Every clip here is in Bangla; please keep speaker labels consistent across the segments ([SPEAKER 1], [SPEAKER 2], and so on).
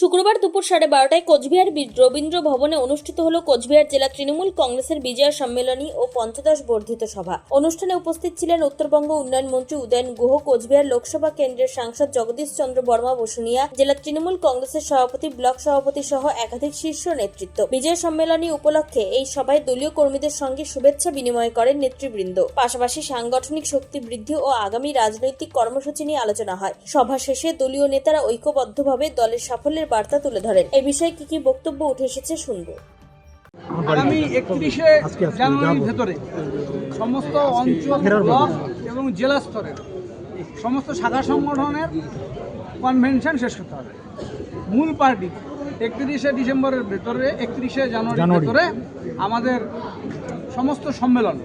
[SPEAKER 1] শুক্রবার দুপুর সাড়ে বারোটায় কোচবিহার রবীন্দ্র ভবনে অনুষ্ঠিত হল কোচবিহার জেলা তৃণমূল কংগ্রেসের বিজয়া সম্মেলনী ও পঞ্চদশ বর্ধিত সভা। অনুষ্ঠানে উপস্থিত ছিলেন উত্তরবঙ্গ উন্নয়ন মন্ত্রী উদয়ন গুহ, কোচবিহার লোকসভা কেন্দ্রের সাংসদ জগদীশ চন্দ্র বর্মা বসুনিয়া, জেলা তৃণমূল কংগ্রেসের সভাপতি, ব্লক সভাপতি সহ একাধিক শীর্ষ নেতৃত্ব। বিজয় সম্মেলনী উপলক্ষে এই সভায় দলীয় কর্মীদের সঙ্গে শুভেচ্ছা বিনিময় করেন নেতৃবৃন্দ। পাশাপাশি সাংগঠনিক শক্তি বৃদ্ধি ও আগামী রাজনৈতিক কর্মসূচি নিয়ে আলোচনা হয়। সভা শেষে দলীয় নেতারা ঐক্যবদ্ধভাবে দলের সাফল্যের বার্তা তুলে ধরেন। এ বিষয়ে কি কি বক্তব্য উঠে এসেছে শুনব।
[SPEAKER 2] আগামী একত্রিশে জানুয়ারির ভেতরে সমস্ত অঞ্চল ব্লক এবং জেলা স্তরের সমস্ত শাখা সংগঠনের কনভেনশন শেষ করতে হবে। মূল পার্টি একত্রিশে ডিসেম্বরের ভেতরে একত্রিশে জানুয়ারির ভেতরে আমাদের সমস্ত সম্মেলন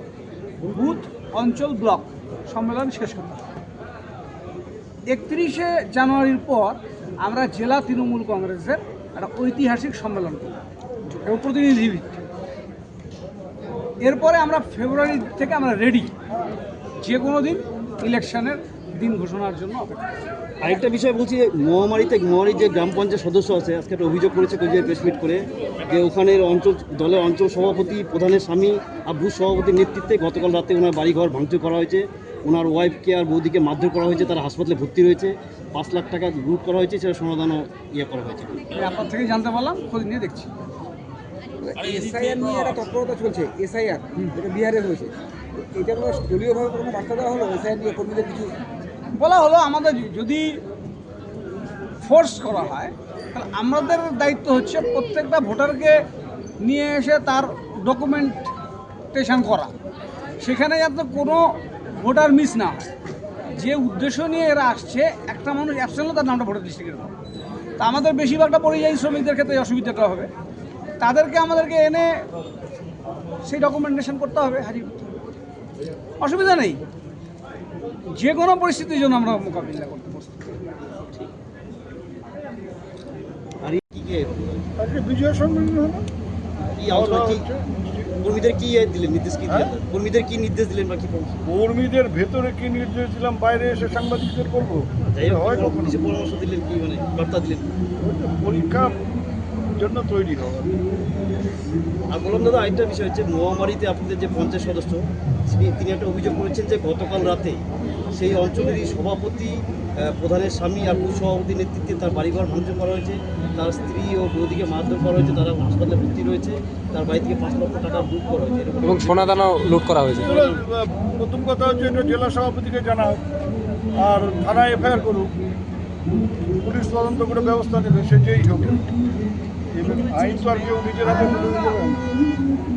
[SPEAKER 2] বুথ অঞ্চল ব্লক সম্মেলন শেষ করতে হবে। একত্রিশে জানুয়ারির পর আমরা জেলা তৃণমূল কংগ্রেসের একটা ঐতিহাসিক সম্মেলন এবং প্রতিনিধি ভিত্তিক। এরপরে আমরা ফেব্রুয়ারি থেকে আমরা রেডি যে কোনো দিন ইলেকশনের দিন ঘোষণার জন্য
[SPEAKER 3] আরেকটা বিষয় বলছি যে মহামারীতে, মহামারীর যে গ্রাম পঞ্চায়েত সদস্য আছে, আজকে একটা অভিযোগ করেছে কোচবিহার প্রেস মিট করে, যে ওখানের অঞ্চল, দলের অঞ্চল সভাপতি, প্রধানের স্বামী আর ভূ সভাপতির নেতৃত্বে গতকাল রাতে ওনার বাড়িঘর ভাঙচুর করা হয়েছে ওনার ওয়াইফকে আর বৌদিকে মারধর করা হয়েছে তারা হাসপাতালে ভর্তি রয়েছে পাঁচ লাখ টাকা লুট করা হয়েছে সেটা সমাধানও ইয়ে করা হয়েছে।
[SPEAKER 2] আপনার থেকে জানতে পারলাম খোঁজ নিয়ে দেখছি।
[SPEAKER 4] এসআইআর নিয়ে একটা তৎপরতা চলছে এসআইআর যেটা বিহারে হয়েছে এটা কোনো দলীয়ভাবে কোনো বার্তা দেওয়া হলো এসআইআর নিয়ে কর্মীদের কিছু?
[SPEAKER 2] বলা হলো আমাদের যদি ফোর্স করা হয় তাহলে আমাদের দায়িত্ব হচ্ছে প্রত্যেকটা ভোটারকে নিয়ে এসে তার ডকুমেন্টেশন করা। সেখানে যাতে কোনো ভোটার মিস না হয়। যে উদ্দেশ্য নিয়ে এরা আসছে একটা মানুষ অ্যাবসেন্ট হলে তার নামটা ভোটার লিস্টে দেবো তা আমাদের বেশিরভাগটা পরিযায়ী শ্রমিকদের ক্ষেত্রে অসুবিধাটা হবে। তাদেরকে আমাদেরকে এনে সেই ডকুমেন্টেশন করতে হবে হাজির করতে হবে। অসুবিধা নেই। যে কোনো পরিস্থিতির জন্য আমরা মোকাবিলা করতে প্রস্তুত।
[SPEAKER 3] আর এই কি কে?
[SPEAKER 5] আজকে বিজয় সম্মেলন হলো।
[SPEAKER 3] কি কর্মীদের কি ইয়ে দিলেন নির্দেশ কি দিলেন? কর্মীদের কি নির্দেশ দিলেন বা কি
[SPEAKER 5] কর্মীদের ভেতরে কি নির্দেশ দিলাম বাইরে এসে সাংবাদিকদের বলব?
[SPEAKER 3] যাই হোক
[SPEAKER 5] হয়
[SPEAKER 3] কিছু পরামর্শ দিলেন কি মানে বার্তা দিলেন?
[SPEAKER 5] পরীক্ষা জন্য তৈরি হওয়া।
[SPEAKER 3] আর বললাম দাদা আরেকটা বিষয় হচ্ছে মহামারীতে আপনাদের যে পঞ্চায়েত সদস্য তিনি একটা অভিযোগ করেছেন যে গতকাল রাতে সেই অঞ্চলেরই সভাপতি প্রধানের স্বামী আর বুথ সভাপতির নেতৃত্বে তার বাড়িঘর ভাঙচুর করা হয়েছে। তার স্ত্রী ও বৌদিকে মারধর করা হয়েছে তারা হাসপাতালে ভর্তি রয়েছে। তার বাড়ি থেকে পাঁচ লক্ষ টাকা লুট করা হয়েছে।
[SPEAKER 6] এবং সোনাদানাও লুট করা হয়েছে।
[SPEAKER 5] প্রথম কথা হচ্ছে এটা জেলা সভাপতিকে জানাও আর থানায় এফআইআর করুক। পুলিশ তদন্ত করে ব্যবস্থা নেবে সে যেই হোক।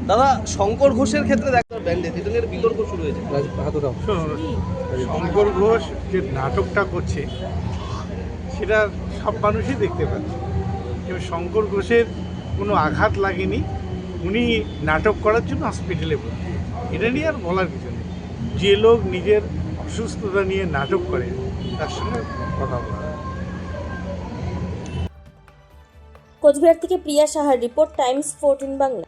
[SPEAKER 3] দাদা শঙ্কর ঘোষের ক্ষেত্রে দেখা নিয়ে বিতর্ক শুরু হয়েছে।
[SPEAKER 7] শঙ্কর ঘোষ যে নাটকটা করছে সেটা সব মানুষই দেখতে পাচ্ছে। কিন্তু শঙ্কর ঘোষের কোনো আঘাত লাগেনি উনি নাটক করার জন্য হসপিটালে ভর্তি। এটা নিয়ে আর বলার কিছু নেই। যে লোক নিজের অসুস্থতা নিয়ে নাটক করে তার সঙ্গে কথা বলা।
[SPEAKER 1] কোচবিহার থেকে প্রিয়া সাহার রিপোর্ট টাইমস ফোরটিন বাংলা।